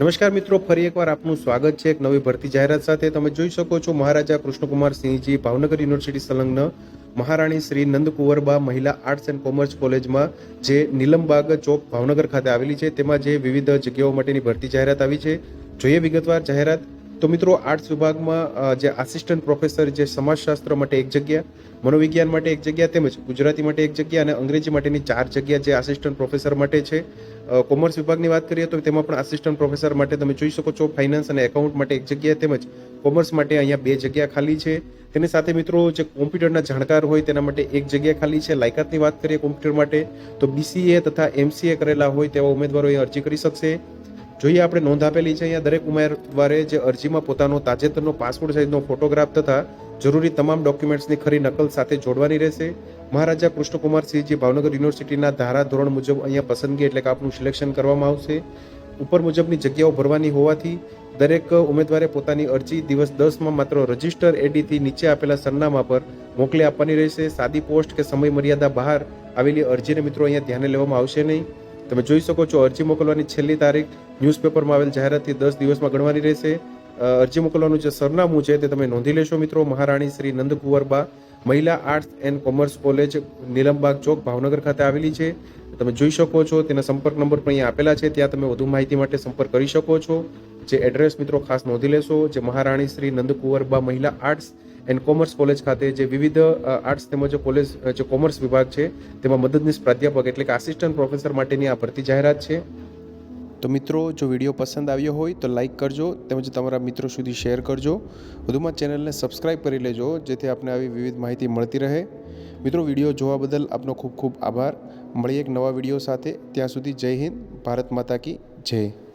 નમસ્કાર મિત્રો, ફરી એકવાર આપનું સ્વાગત છે એક નવી ભરતી જાહેરાત સાથે. તમે જોઈ શકો છો મહારાજા કૃષ્ણકુમાર સિંહજી ભાવનગર યુનિવર્સિટી સંલગ્ન મહારાણી શ્રી નંદકુંવરબા મહિલા આર્ટ્સ એન્ડ કોમર્સ કોલેજમાં જે નીલમબાગ ચોક ભાવનગર ખાતે આવેલી છે. તેમાં જે વિવિધ જગ્યાઓ માટેની ભરતી જાહેરાત આવી છે. જોઈએ વિગતવાર જાહેરાત. તો મિત્રો, આર્ટ્સ વિભાગમાં જે આસિસ્ટન્ટ પ્રોફેસર જે સમાજશાસ્ત્ર માટે એક જગ્યા, મનોવિજ્ઞાન માટે એક જગ્યા તેમજ ગુજરાતી માટે એક જગ્યા અને અંગ્રેજી માટેની ચાર જગ્યા જે આસિસ્ટન્ટ પ્રોફેસર માટે છે. કોમર્સ વિભાગની વાત કરીએ તો તેમાં પણ આસિસ્ટન્ટ પ્રોફેસર માટે તમે જોઈ શકો છો ફાઇનાન્સ અને એકાઉન્ટ માટે એક જગ્યા તેમજ કોમર્સ માટે અહીંયા બે જગ્યા ખાલી છે. તેની સાથે મિત્રો, જે કોમ્પ્યુટરના જાણકાર હોય તેના માટે એક જગ્યા ખાલી છે. લાયકાતની વાત કરીએ કોમ્પ્યુટર માટે, તો બીસીએ તથા એમસીએ કરેલા હોય તેવા ઉમેદવારો અહીંયા અરજી કરી શકશે. જોઈએ, આપણે નોંધ આપેલી છે, અહીંયા દરેક ઉમેદવારે જે અરજીમાં પોતાનો તાજેતરનો પાસપોર્ટ સાઇઝનો ફોટોગ્રાફ તથા જરૂરી તમામ ડોક્યુમેન્ટ્સની ખરી નકલ સાથે જોડવાની રહેશે. મહારાજા કૃષ્ણકુમાર સિંહજી ભાવનગર યુનિવર્સિટીના ધારા ધોરણ મુજબ અહીંયા પસંદગી એટલે કે આપનું સિલેક્શન કરવામાં આવશે. ઉપર મુજબની જગ્યાઓ ભરવાની હોવાથી દરેક ઉમેદવારે પોતાની અરજી દિવસ દસમાં માત્ર રજિસ્ટર એડીથી નીચે આપેલા સરનામા પર મોકલી આપવાની રહેશે. સાદી પોસ્ટ કે સમય મર્યાદા બહાર આવેલી અરજીને મિત્રો અહીંયા ધ્યાને લેવામાં આવશે નહીં. તમે જોઈ શકો છો, અરજી મોકલવાની છેલ્લી તારીખ ન્યૂઝપેપરમાં આવેલ જાહેરાતથી દસ દિવસમાં ગણવાની રહેશે. અરજી મોકલવાનું જે સરનામું છે તે તમે નોંધી લેશો મિત્રો. મહારાણી શ્રી નંદકુંવરબા મહિલા arts and commerce college, Nilambaug Chowk, Bhavnagar ખાતે આવેલી છે. તમે જોઈ શકો છો, તેના સંપર્ક નંબર પણ અહીંયા આપેલા છે. ત્યાં તમે વધુ માહિતી માટે સંપર્ક કરી શકો છો. જે એડ્રેસ મિત્રો ખાસ નોંધી લેશો, જે મહારાણી શ્રી નંદકુંવરબા મહિલા આર્ટ્સ એન્ડ કોમર્સ કોલેજ ખાતે જે વિવિધ આર્ટ્સ તેમજ કોલેજ જે કોમર્સ વિભાગ છે, તેમાં મદદનીશ પ્રાધ્યાપક એટલે કે આસિસ્ટન્ટ પ્રોફેસર માટેની આ ભરતી જાહેરાત છે. તો મિત્રો, જો વીડિયો પસંદ આવ્યો હોય તો લાઇક કરજો, તેમજ તમારા મિત્રો સુધી શેર કરજો. વધુમાં ચેનલને સબસ્ક્રાઇબ કરી લેજો, જેથી આપને આવી વિવિધ માહિતી મળતી રહે. મિત્રો, વીડિયો જોવા બદલ આપનો ખૂબ ખૂબ આભાર. મળીએ એક નવા વીડિયો સાથે. ત્યાં સુધી જય હિન્દ, ભારત માતા કી જય.